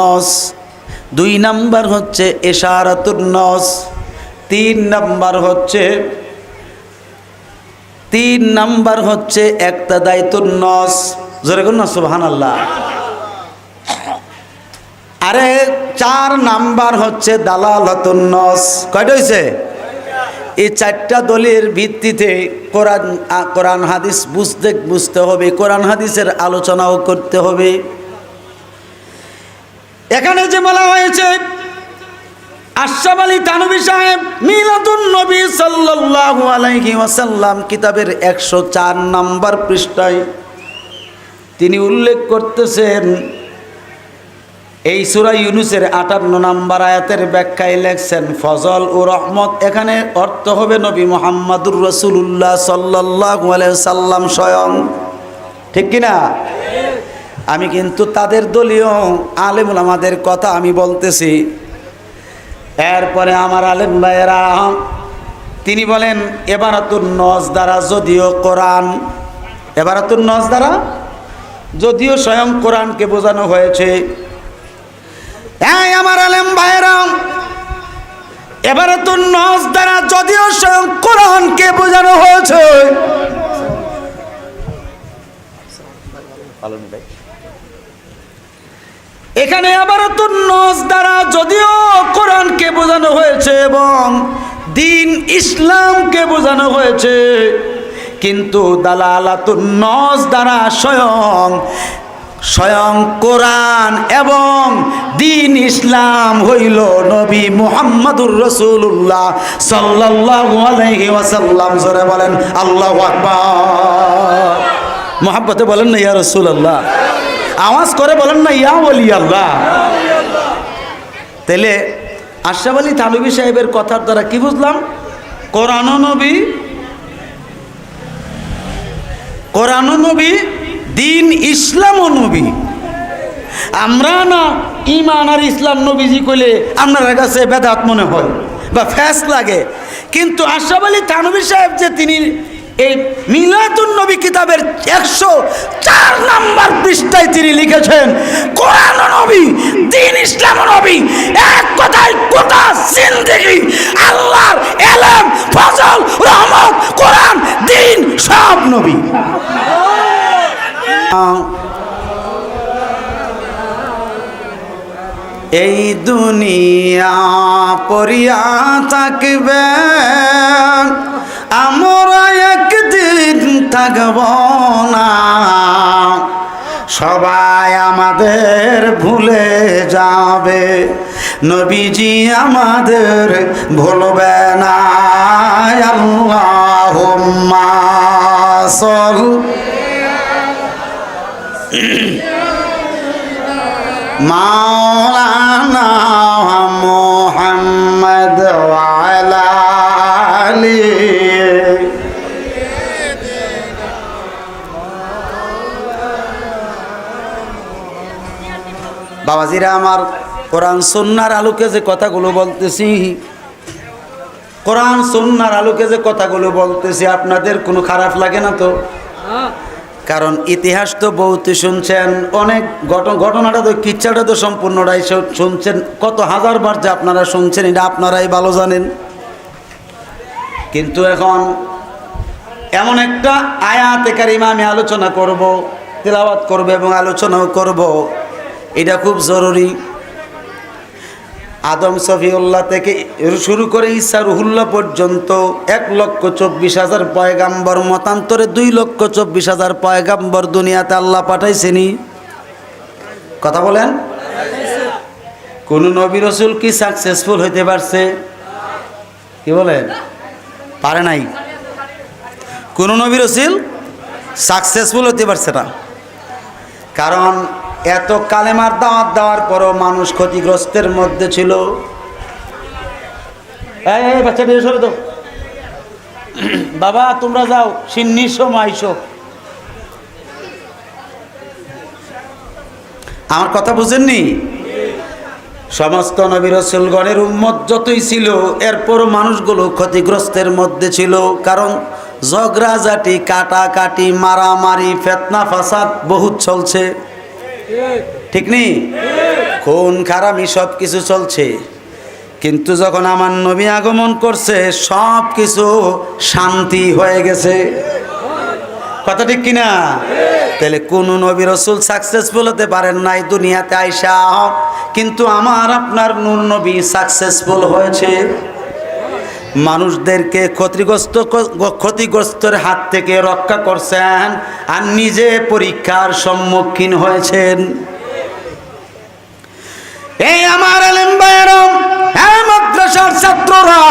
নস। দুই নাম্বার হচ্ছে এশারাতুন নস। তিন নাম্বার হচ্ছে, তিন নাম্বার হচ্ছে একটা দায়িত্ব নস। জোরে কোন সুবহান আল্লাহ আরে চার নাম্বার হচ্ছে দালাল দালালাতুন নস। কয়টা হয়েছে এই চারটা দলের ভিত্তিতে কোরআন কোরআন হাদিস বুঝতে বুঝতে হবে, কোরআন হাদিসের আলোচনাও করতে হবে। এখানে যে বলা হয়েছে, আশরাফ আলী তানবী সাহেব মিলাদুন নবী সাল্লাল্লাহু আলাইহি ওয়াসাল্লাম কিতাবের একশো চার নাম্বার পৃষ্ঠায় তিনি উল্লেখ করতেছেন, এই সুরা ইউনুসের আটান্ন নাম্বার আয়াতের ব্যাখ্যায় লেখছেন, ফজল ও রহমত এখানে অর্থ হবে নবী মোহাম্মদুর রসুল্লাহ সাল্লাল্লাহু আলাইহি সাল্লাম স্বয়ং। ঠিক কিনা? আমি কিন্তু তাদের দলীয় আলেমুল আমাদের কথা আমি বলতেছি। এরপরে আমার আলেম ভাইয়েরা, তিনি বলেন এবারাতুর নজ দ্বারা যদিও কোরআন এবারাতুর নজ দ্বারা যদিও স্বয়ং কোরআনকে বোঝানো হয়েছে। এই আমার আলেম ভাইয়েরা এবারাতুর নজ দ্বারা যদিও স্বয়ং কোরআনকে বোঝানো হয়েছে। এখানে আবার নজ দ্বারা যদিও কোরআনকে বোঝানো হয়েছে এবং দিন ইসলামকে বোঝানো হয়েছে, কিন্তু দালালাতুন নজ দ্বারা স্বয়ং স্বয়ং কোরআন এবং দিন ইসলাম হইল নবী মুহাম্মাদুর রসুল্লাহ সাল্লাল্লাহু আলাইহি ওয়াসাল্লাম। জোরে বলেন, আল্লাহু আকবার। মোহাব্বতে বলেন না, ইয়া রসুল্লাহ আওয়াজ করে বলেন না, ইয়া বলি আল্লাহ তাহলে আশরাফ আলী তালুবি সাহেবের কথার দ্বারা কি বুঝলাম? কোরআন নবী কোরআন নবী, দিন ইসলাম নবী। আমরা না ইমান আর ইসলাম নবীজি কইলে আপনার কাছে বেদাত মনে হয় বা ফ্যাস লাগে। কিন্তু আশরাফ আলী থানবী সাহেব যে তিনি এই মিলাদুন নবী কিতাবের একশো চার নাম্বার পৃষ্ঠায় তিনি লিখেছেন, কোরআন নবী, দিন ইসলাম নবী, এক কথায় গোটা জিন্দেগি, আল্লাহর এলেম, ফজল, রহমত, কোরআন, দিন, সব নবী। এই দুনিয়া পরিয়া থাকবে আমরা থাকব না। সবাই আমাদের ভুলে যাবে। নবীজি আমাদের ভুলবে না। আল্লাহ মাওলানা মোহাম্মদ আলী বাবাজিরা, আমার কোরআন সন্ন্যার আলোকে যে কথাগুলো বলতেছি, কোরআন সন্ন্যার আলোকে যে কথাগুলো বলতেছি, আপনাদের কোনো খারাপ লাগে না তো? কারণ ইতিহাস তো বহুত শুনছেন, অনেক ঘটন, ঘটনাটা তো, কিচ্ছাটা তো সম্পূর্ণটাই শুনছেন। কত হাজার বার যে আপনারা শুনছেন, এটা আপনারাই ভালো জানেন। কিন্তু এখন এমন একটা আয়াতে কারিমা আমি আলোচনা করব, তেলাওয়াত করব এবং আলোচনাও করব। এটা খুব জরুরি। আদম সফিউল্লাহ থেকে শুরু করে ঈসা রুহুল্লাহ পর্যন্ত এক লক্ষ চব্বিশ হাজার পয়গাম্বর, মতান্তরে দুই লক্ষ চব্বিশ হাজার পয়গাম্বর দুনিয়াতে আল্লাহ পাঠাইছেনি কথা বলেন? কোন নবী রসুল কি সাকসেসফুল হইতে পারছে? কি বলেন? পারে নাই। কোন নবী রসুল সাকসেসফুল হতে পারছে না। কারণ এত কালেমার দাওয়াত দেওয়ার পরও মানুষ ক্ষতিগ্রস্তের মধ্যে ছিল। বাবা, তোমরা যাও সিন্নিশো মাইশো আমার কথা বুঝেননি? সমস্ত নবীর রসুলগণের উম্মত যতই ছিল, এরপরও মানুষগুলো ক্ষতিগ্রস্তের মধ্যে ছিল। কারণ ঝগড়া ঝগড়াঝাটি, কাটাকাটি, মারামারি, ফেতনা, ফাসাদ বহুত চলছে। ঠিক নেই? খুন খারামি সব কিছু চলছে। কিন্তু যখন আমার নবী আগমন করছে সব কিছু শান্তি হয়ে গেছে। কথা ঠিক কিনা? তাহলে কোন নবী রসুল সাকসেসফুল হতে পারেন নাই দুনিয়াতে আইসা। কিন্তু আমার, আপনার নূর নবী সাকসেসফুল হয়েছে। মানুষদেরকে ক্ষতিগ্রস্ত ক্ষতিগ্রস্তের হাত থেকে রক্ষা করছেন আর নিজে পরীক্ষার সম্মুখীন হয়েছেন। এই আমার মাদ্রাসার ছাত্ররা,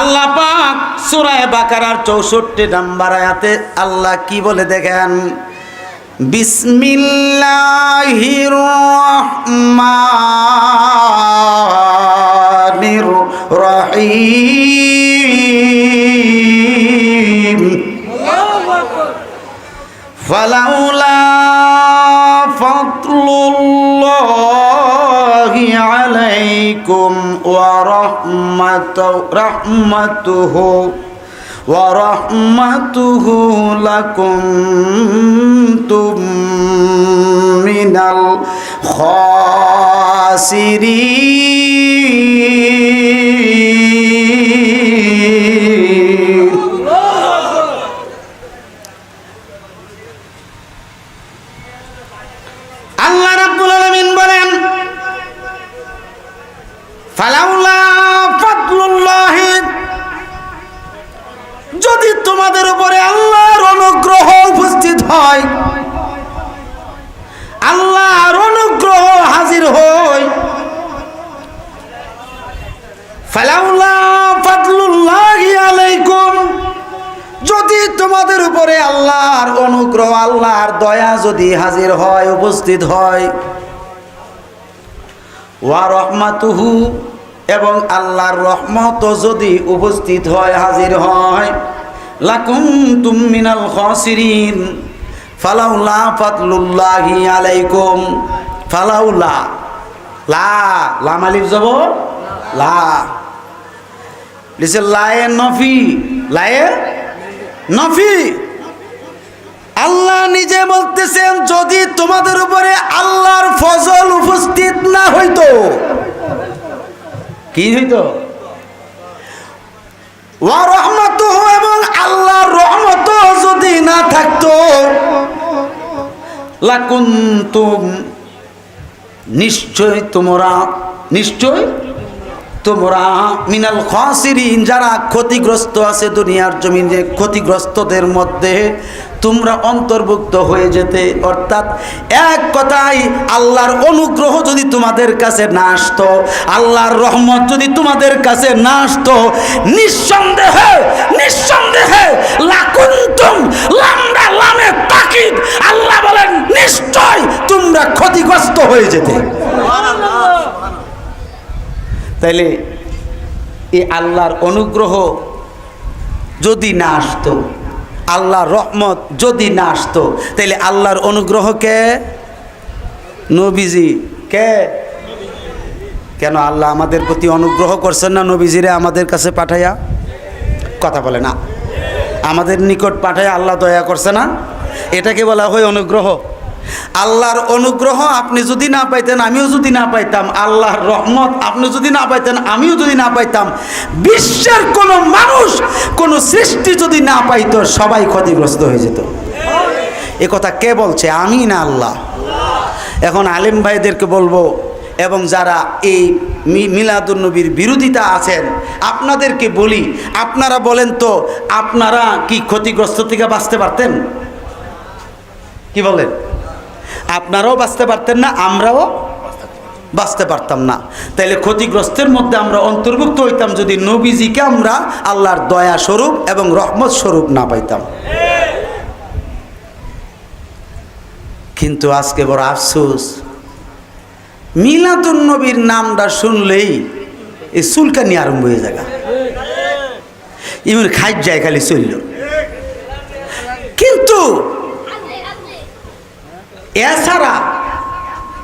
আল্লাহ পাক সূরায়ে বাকারার 64 নাম্বার আয়াতে আল্লাহ কি বলে দেখেন? বিসমিল্লাহির রহমানির الرحيم فلولا فضل الله عليكم ورحمته رحمته ورحمته لكنتم من الأرض খাসিরিন। আল্লাহ বলেন যদি তোমাদের উপরে আল্লাহর অনুগ্রহ উপস্থিত হয় হয়। ফালাউলা ফাদলুল্লাহ আলাইকুম। যদি তোমাদের উপরে আল্লাহর অনুগ্রহ, আল্লাহর দয়া যদি হাজির হয়, উপস্থিত হয়, ওয়া রহমাতুহু এবং আল্লাহর রহমত যদি উপস্থিত হয়, হাজির হয়, লাকুম তুমিনাল খসিরিন। ফালাউলা ফাতলুল্লাহি আলাইকুম। ফালাউলা লা আল্লাহ নিজে বলতেছেন, যদি তোমাদের উপরে আল্লাহর ফজল উপস্থিত না হইতো। কি হইতো? ওয়া রহমতুহু এবং আল্লাহর রহমত যদি না থাকতো নিশ্চয় তোমরা নিশ্চয় তোমরা মিনাল খাসিরিন, যারা ক্ষতিগ্রস্ত আছে দুনিয়ার জমিনে, ক্ষতিগ্রস্তদের মধ্যে তোমরা অন্তর্ভুক্ত হয়ে যেতে। অর্থাৎ এক কথাই আল্লাহর অনুগ্রহ যদি তোমাদের কাছে না আসতো, আল্লাহর রহমত যদি তোমাদের কাছে না আসতো, নিঃসন্দেহে নিঃসন্দেহে লাকুন্তুম লামডা লামে তাকিদ। আল্লাহ বলেন, নিশ্চয় তোমরা ক্ষতিগ্রস্ত হয়ে যেতে। তাইলে এই আল্লাহর অনুগ্রহ যদি না আসতো, আল্লাহর রহমত যদি না আসতো, তাইলে আল্লাহর অনুগ্রহ কে? নবীজি কে? কেন আল্লাহ আমাদের প্রতি অনুগ্রহ করছেন না নবীজিরে আমাদের কাছে পাঠাইয়া? কথা বলে না। আমাদের নিকট পাঠাইয়া আল্লাহ দয়া করছে না? এটাকে বলা হয় অনুগ্রহ। আল্লাহর অনুগ্রহ আপনি যদি না পাইতেন, আমিও যদি না পাইতাম। আল্লাহর রহমত আপনি যদি না পাইতেন, আমিও যদি না পাইতাম। বিশ্বের কোনো মানুষ, কোনো সৃষ্টি যদি না পাইতো, সবাই ক্ষতিগ্রস্ত হয়ে যেত। এ কথা কে বলছে? আমি না আল্লাহ? এখন আলিম ভাইদেরকে বলব, এবং যারা এই মিলাদুন্নবীর বিরোধিতা আছেন, আপনাদেরকে বলি, আপনারা বলেন তো, আপনারা কি ক্ষতিগ্রস্ত থেকে বাঁচতে পারতেন? কি বলেন আপনারাও বাঁচতে পারতেন না, আমরাও বাঁচতে পারতাম না। তাইলে ক্ষতিগ্রস্তের মধ্যে আমরা অন্তর্ভুক্ত হইতাম যদি নবীজিকে আমরা আল্লাহর দয়া স্বরূপ এবং রহমত স্বরূপ না পাইতাম। কিন্তু আজকে বড় আফসোস, মিলাদুন নবীর নামটা শুনলেই এই চুলকানি আরম্ভ হয়ে যায় ইমন খাই যায় খালি চলল কিন্তু এছাড়া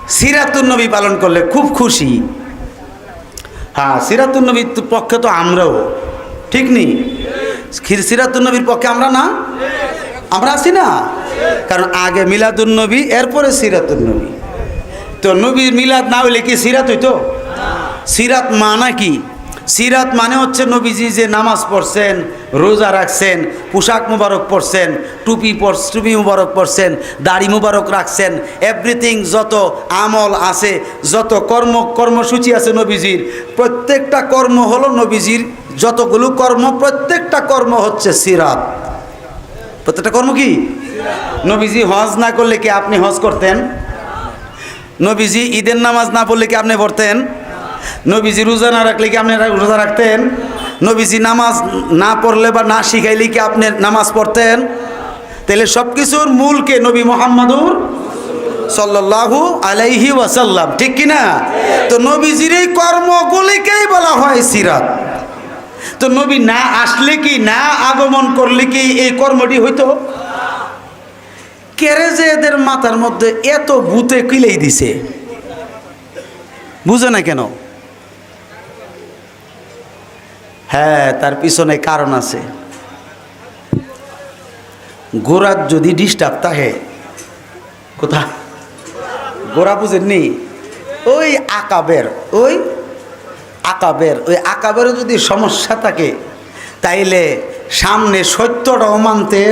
সিরাতুন নবী পালন করলে খুব খুশি। হ্যাঁ সিরাতুন নবীর পক্ষে তো আমরাও। ঠিক নেই সিরাতুন নবীর পক্ষে আমরা না? আমরা আছি না? কারণ আগে মিলাদুন নবী, এরপরে সিরাতুন নবী। তো নবীর মিলাদ না হইলে কি সিরাত হইতো? সিরাত মানা কি? সিরাত মানে হচ্ছে নবীজি যে নামাজ পড়ছেন, রোজা রাখছেন, পোশাক মুবারক পরছেন, টুপি টুপি মুবারক পরছেন, দাড়ি মুবারক রাখছেন এভরিথিং যত আমল আছে, যত কর্ম কর্মসূচি আছে নবীজির, প্রত্যেকটা কর্ম হলো নবীজির যতগুলো কর্ম, প্রত্যেকটা কর্ম হচ্ছে সিরাত। প্রত্যেকটা কর্ম কি? নবীজি হজ না করলে কি আপনি হজ করতেন? নবীজি ঈদের নামাজ না পড়লে কি আপনি পড়তেন? নবীজি রোজা না রাখলে কি আপনি রোজা রাখতেন? নবীজি নামাজ না পড়লে বা না শিখাইলে কি আপনি নামাজ পড়তেন? তাহলে সব কিছুর মূলকে নবী মোহাম্মদুর সাল্লাল্লাহু আলাইহি ওয়াসাল্লাম। ঠিক কি না? তো নবীজির এই কর্মগুলিকেই বলা হয় সিরাত। তো নবী না আসলে কি, না আগমন করলে কি এই কর্মটি হইতো? যে এদের মাথার মধ্যে এত ভূতে কিলেই দিছে? বুঝে না কেন? হ্যাঁ তার পিছনে কারণ আছে। গোড়ার যদি ডিস্টার্ব থাকে, কোথা? গোড়া বুঝেননি? ওই আকাবের ওই আকাবের, ওই আকাবেরও যদি সমস্যা থাকে, তাইলে সামনে সত্যটাও মানতে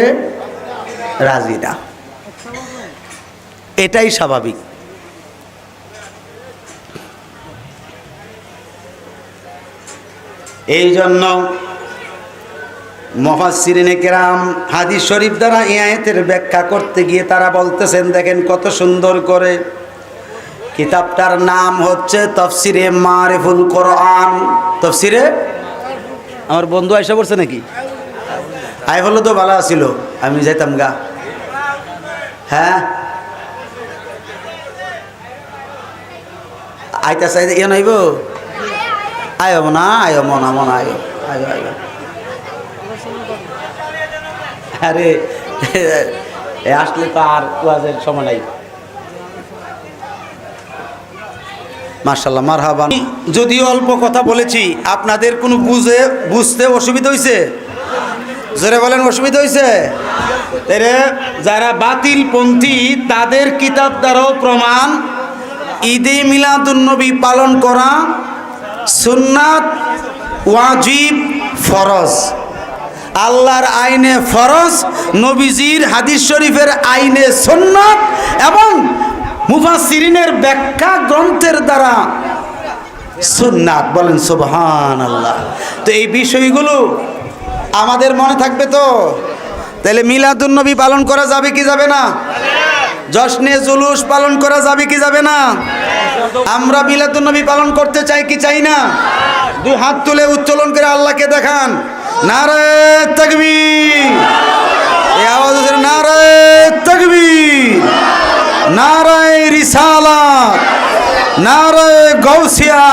রাজি না। এটাই স্বাভাবিক। এই জন্য মহাসিরিনে কেরাম হাদিস শরীফ দ্বারা এই আয়াতের ব্যাখ্যা করতে গিয়ে তারা বলতেছেন, দেখেন কত সুন্দর করে কিতাবটার নাম হচ্ছে তফসিরে মারেফুল কোরআন। তফসিরে? আমার বন্ধু আয়সা পড়ছে নাকি? আই হলো তো, ভালো আছিল। আমি যাইতাম গা। হ্যাঁ? আইতা চাই ইয়ে নাইব? আয়ো মনা আয়ো মনা মনা, আয়ো আয়ো আয়ো। আরে আসলে তো আর ওয়াজের সময় নাই। মার্শাল্লাহ মার হাবান যদিও অল্প কথা বলেছি, আপনাদের কোনো বুঝে, বুঝতে অসুবিধা হয়েছে জোরে বলেন, অসুবিধা হয়েছে তাহলে যারা বাতিল পন্থী তাদের কিতাব দ্বারাও প্রমাণ, ঈদে মিলাদুন্নবী পালন করা সুন্নাত ওয়াজিব ফরজ। আল্লাহর আইনে ফরজ, নবীজির হাদিস শরীফের আইনে সুন্নাত এবং মুফাসসিরিনের ব্যাখ্যা গ্রন্থের দ্বারা সুন্নাত। বলেন সুবহান আল্লাহ তো এই বিষয়গুলো আমাদের মনে থাকবে তো? তাহলে মিলাদুন্নবী পালন করা যাবে কি যাবে না? জশ্নে জুলুস পালন করা যাবে কি যাবে না? আমরা মিলাদুন্নবী পালন করতে চাই কি চাই না? দুই হাত তুলে উচ্চলন করে আল্লাহকে দেখান। নারে তকবি এই আওয়াজ হচ্ছে নারে তাকবীর। নারায় রিসালা নারায় গৌসিয়া